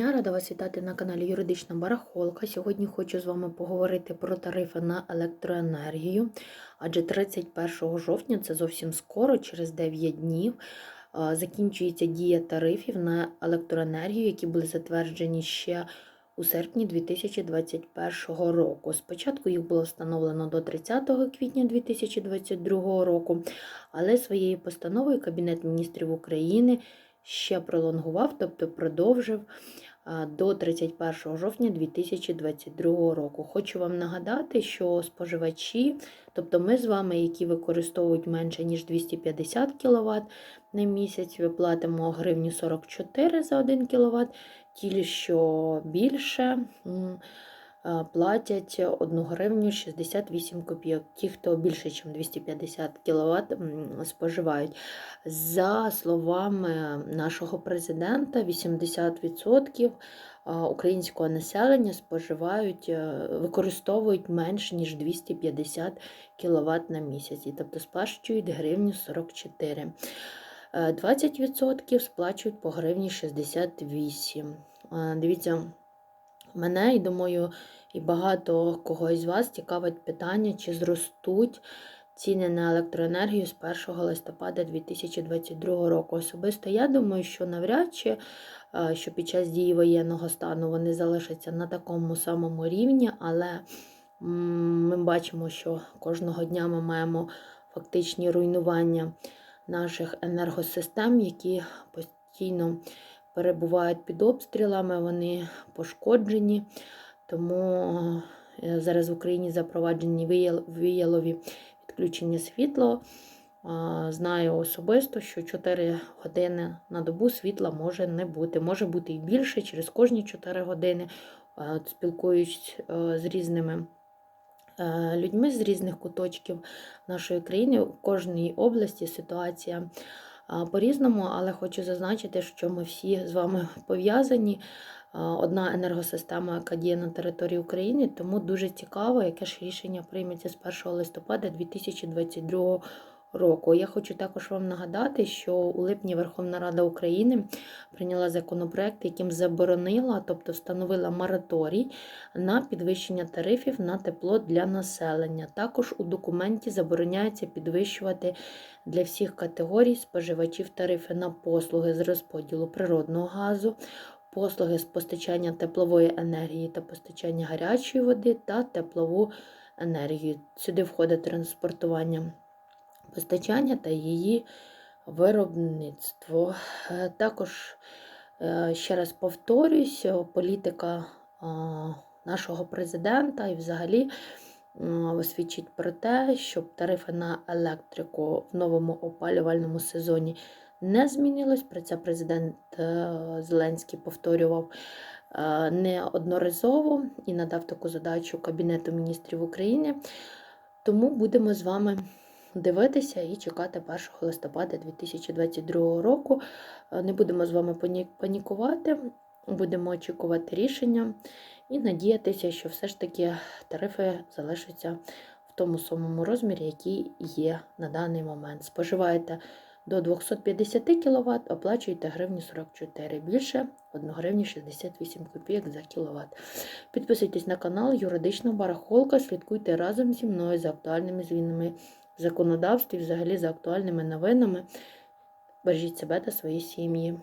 Я рада вас вітати на каналі Юридична Барахолка. Сьогодні хочу з вами поговорити про тарифи на електроенергію. Адже 31 жовтня це зовсім скоро, через 9 днів, закінчується дія тарифів на електроенергію, які були затверджені ще у серпні 2021 року. Спочатку їх було встановлено до 30 квітня 2022 року, але своєю постановою Кабінет міністрів України ще пролонгував, тобто продовжив до 31 жовтня 2022 року. Хочу вам нагадати, що споживачі, тобто ми з вами, які використовують менше ніж 250 кВт на місяць, ми платимо гривню 44 за 1 кВт, ті, що більше. А, Платять 1 гривню 68 копійок. Ті, хто більше, ніж 250 кВт споживають. За словами нашого президента, 80% українського населення споживають, е, використовують менше ніж 250 кВт на місяць, тобто сплачують гривню 44. Е, 20% сплачують по гривні 68. Е, Дивіться, мене і думаю, і багато кого із вас цікавить питання, чи зростуть ціни на електроенергію з 1 листопада 2022 року. Особисто я думаю, що навряд чи е, що під час дії воєнного стану вони залишаться на такому самому рівні, але ми бачимо, що кожного дня ми маємо фактичні руйнування наших енергосистем, які постійно перебувають під обстрілами, вони пошкоджені. Тому е, зараз в Україні запроваджені віялові відключення світла. Знаю особисто, що 4 години на добу світла може не бути. Може бути і більше через кожні 4 години. Спілкуюсь е, з різними е, людьми з різних куточків нашої країни. У кожній області ситуація по-різному, але хочу зазначити, що ми всі з вами пов'язані. Одна енергосистема, яка діє на території України, тому дуже цікаво, яке ж рішення прийметься з 1 листопада 2022 року. Я хочу також вам нагадати, що у липні Верховна Рада України прийняла законопроект, яким заборонила, тобто встановила мораторій на підвищення тарифів на тепло для населення. Також у документі забороняється підвищувати для всіх категорій споживачів тарифи на послуги з розподілу природного газу, послуги з постачання теплової енергії та постачання гарячої води та теплову енергію. Сюди входить транспортування постачання та її виробництво. Е, Також, е, ще раз повторюсь, е, політика нашого президента і взагалі свідчить про те, щоб тарифи на електрику в новому опалювальному сезоні не змінилось. Про це президент Зеленський повторював неодноразово і надав таку задачу Кабінету міністрів України. Тому будемо з вами дивитися і чекати 1 листопада 2022 року. Е, Не будемо з вами панікувати, будемо очікувати рішення і надіятися, що все ж таки тарифи залишаться в тому самому розмірі, який є на даний момент. Споживаєте до 250 кВт, оплачуєте гривню 44, більше 1 гривні 68 копійок за кВт. Підписуйтесь на канал Юридична Барахолка, слідкуйте разом зі мною за актуальними змінами в законодавстві, взагалі за актуальними новинами. Бережіть себе та свої сім'ї.